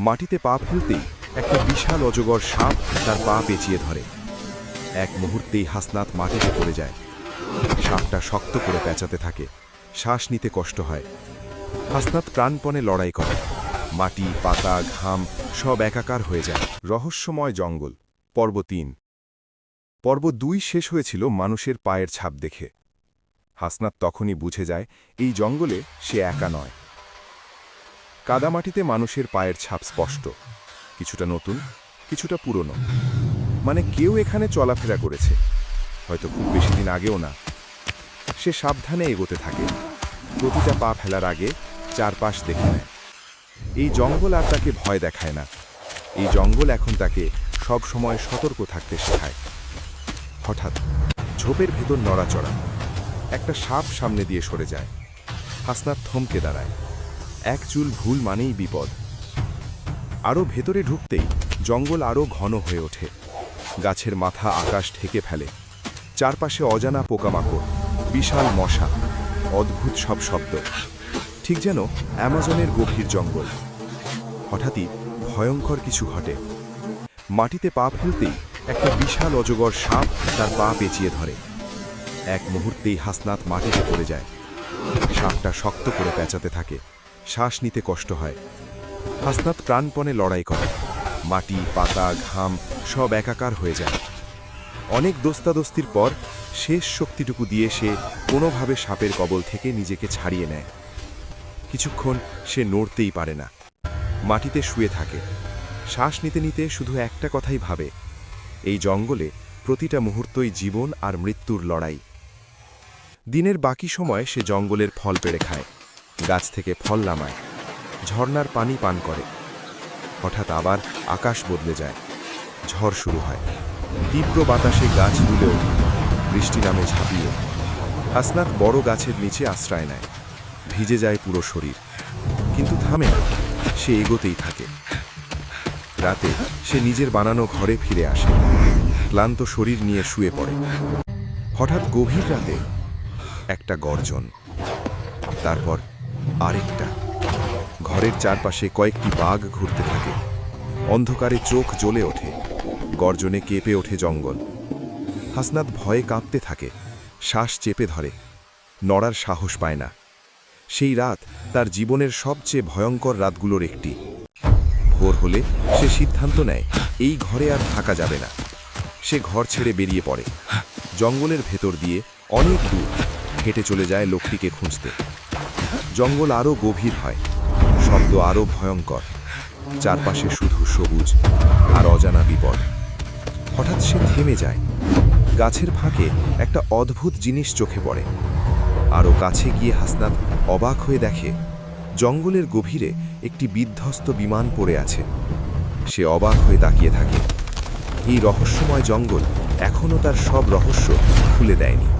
মাটিতে পা ফেলতেই একটা বিশাল অজগর সাপ তার পা পেঁচিয়ে ধরে। এক মুহূর্তেই হাসনাত মাটিতে পড়ে যায়। সাপটা শক্ত করে পেঁচাতে থাকে। শ্বাস নিতে কষ্ট হয়। হাসনাত প্রাণপণে লড়াই করে। মাটি, পাতা, ঘাম সব একাকার হয়ে যায়। রহস্যময় জঙ্গল। পর্ব তিন। পর্ব দুই শেষ হয়েছিল মানুষের পায়ের ছাপ দেখে। হাসনাত তখনই বুঝে যায়, এই জঙ্গলে সে একা নয়। কাদামাটিতে মানুষের পায়ের ছাপ স্পষ্ট। কিছুটা নতুন, কিছুটা পুরনো। মানে কেউ এখানে চলাফেরা করেছে। হয়তো খুব বেশি দিন আগেও না। সে সাবধানে এগোতে থাকে। প্রতিটা পা ফেলার আগে চারপাশ দেখে নেয়। এই জঙ্গল আর তাকে ভয় দেখায় না। এই জঙ্গল এখন তাকে সব সময় সতর্ক থাকতে শেখায়। হঠাৎ ঝোপের ভেতর নড়াচড়া। একটা সাপ সামনে দিয়ে সরে যায়। হাসনাত থমকে দাঁড়ায়। এক চুল ভুল মানেই বিপদ। আরও ভেতরে ঢুকতেই জঙ্গল আরও ঘন হয়ে ওঠে। গাছের মাথা আকাশ ঢেকে ফেলে। চারপাশে অজানা পোকামাকড়, বিশাল মশা, অদ্ভুত সব শব্দ। ঠিক যেন অ্যামাজনের গভীর জঙ্গল। হঠাৎই ভয়ঙ্কর কিছু ঘটে। মাটিতে পা ফেলতেই একটা বিশাল অজগর সাপ তার পা পেঁচিয়ে ধরে। এক মুহূর্তেই হাসনাত মাটিতে পড়ে যায়। সাপটা শক্ত করে পেঁচাতে থাকে। শ্বাস নিতে কষ্ট হয়। হাসনাত প্রাণপণে লড়াই করে। মাটি, পাতা, ঘাম সব একাকার হয়ে যায়। অনেক দোস্তাদস্তির পর শেষ শক্তিটুকু দিয়ে সে কোনোভাবে সাপের কবল থেকে নিজেকে ছাড়িয়ে নেয়। কিছুক্ষণ সে নড়তেই পারে না। মাটিতে শুয়ে থাকে। শ্বাস নিতে নিতে শুধু একটা কথাই ভাবে। এই জঙ্গলে প্রতিটা মুহূর্তই জীবন আর মৃত্যুর লড়াই। দিনের বাকি সময় সে জঙ্গলের ফল পেড়ে খায়। গাছ থেকে ফল নামায়, ঝর্ণার পানি পান করে। হঠাৎ আবার আকাশ বদলে যায়, ঝড় শুরু হয়। তীব্র বাতাসে গাছ দুলে ওঠে, বৃষ্টি নামে ঝাঁপিয়ে হাসনাত বড় গাছের নিচে আশ্রয় নেয়, ভিজে যায় পুরো শরীর। কিন্তু থামে সে এগোতেই থাকে। রাতে সে নিজের বানানো ঘরে ফিরে আসে, ক্লান্ত শরীর নিয়ে শুয়ে পড়ে। হঠাৎ গভীর রাতে একটা গর্জন, তারপর আরেকটা। ঘরের চারপাশে কয়েকটি বাঘ ঘুরতে থাকে। অন্ধকারে চোখ জ্বলে ওঠে। গর্জনে কেঁপে ওঠে জঙ্গল। হাসনাত ভয়ে কাঁপতে থাকে। শ্বাস চেপে ধরে। নড়ার সাহস পায় না। সেই রাত তার জীবনের সবচেয়ে ভয়ঙ্কর রাতগুলোর একটি। ভোর হলে সে সিদ্ধান্ত নেয়, এই ঘরে আর থাকা যাবে না। সে ঘর ছেড়ে বেরিয়ে পড়ে। জঙ্গলের ভেতর দিয়ে অনেক দূর হেঁটে চলে যায় লোকটিকে খুঁজতে। জঙ্গল আরও গভীর হয়। শব্দ আরও ভয়ঙ্কর। চারপাশে শুধু সবুজ আর অজানা বিপদ। হঠাৎ সে থেমে যায়। গাছের ফাঁকে একটা অদ্ভুত জিনিস চোখে পড়ে। আরও কাছে গিয়ে হাসনাত অবাক হয়ে দেখে, জঙ্গলের গভীরে একটি বিধ্বস্ত বিমান পড়ে আছে। সে অবাক হয়ে তাকিয়ে থাকে। এই রহস্যময় জঙ্গল এখনও তার সব রহস্য খুলে দেয়নি।